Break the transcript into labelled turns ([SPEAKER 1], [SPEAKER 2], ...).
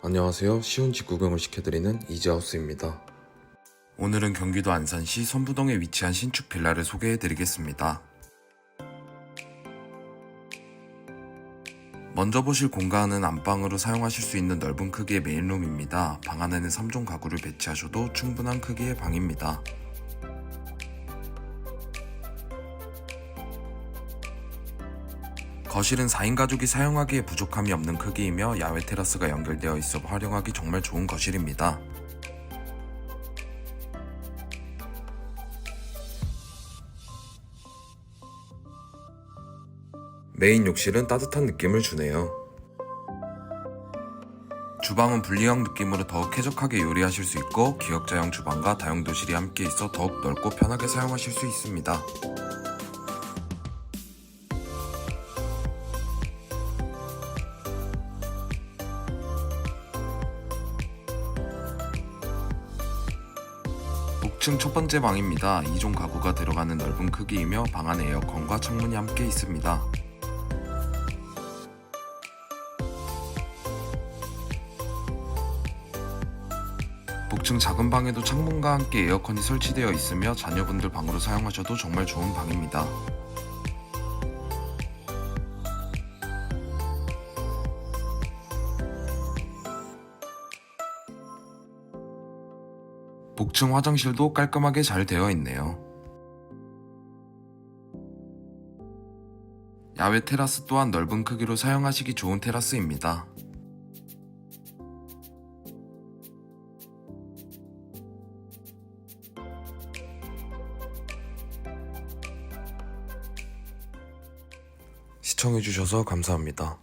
[SPEAKER 1] 안녕하세요. 쉬운 집 구경을 시켜드리는 이지하우스입니다. 오늘은 경기도 안산시 선부동에 위치한 신축 빌라를 소개해드리겠습니다. 먼저 보실 공간은 안방으로 사용하실 수 있는 넓은 크기의 메인룸입니다. 방 안에는 3종 가구를 배치하셔도 충분한 크기의 방입니다. 거실은 4인 가족이 사용하기에 부족함이 없는 크기이며 야외 테라스가 연결되어 있어 활용하기 정말 좋은 거실입니다. 메인 욕실은 따뜻한 느낌을 주네요. 주방은 분리형 느낌으로 더욱 쾌적하게 요리하실 수 있고 기역자형 주방과 다용도실이 함께 있어 더욱 넓고 편하게 사용하실 수 있습니다. 복층 첫 번째 방입니다. 2종 가구가 들어가는 넓은 크기이며 방 안에 에어컨과 창문이 함께 있습니다. 복층 작은 방에도 창문과 함께 에어컨이 설치되어 있으며 자녀분들 방으로 사용하셔도 정말 좋은 방입니다. 복층 화장실도 깔끔하게 잘 되어 있네요. 야외 테라스 또한 넓은 크기로 사용하시기 좋은 테라스입니다. 시청해주셔서 감사합니다.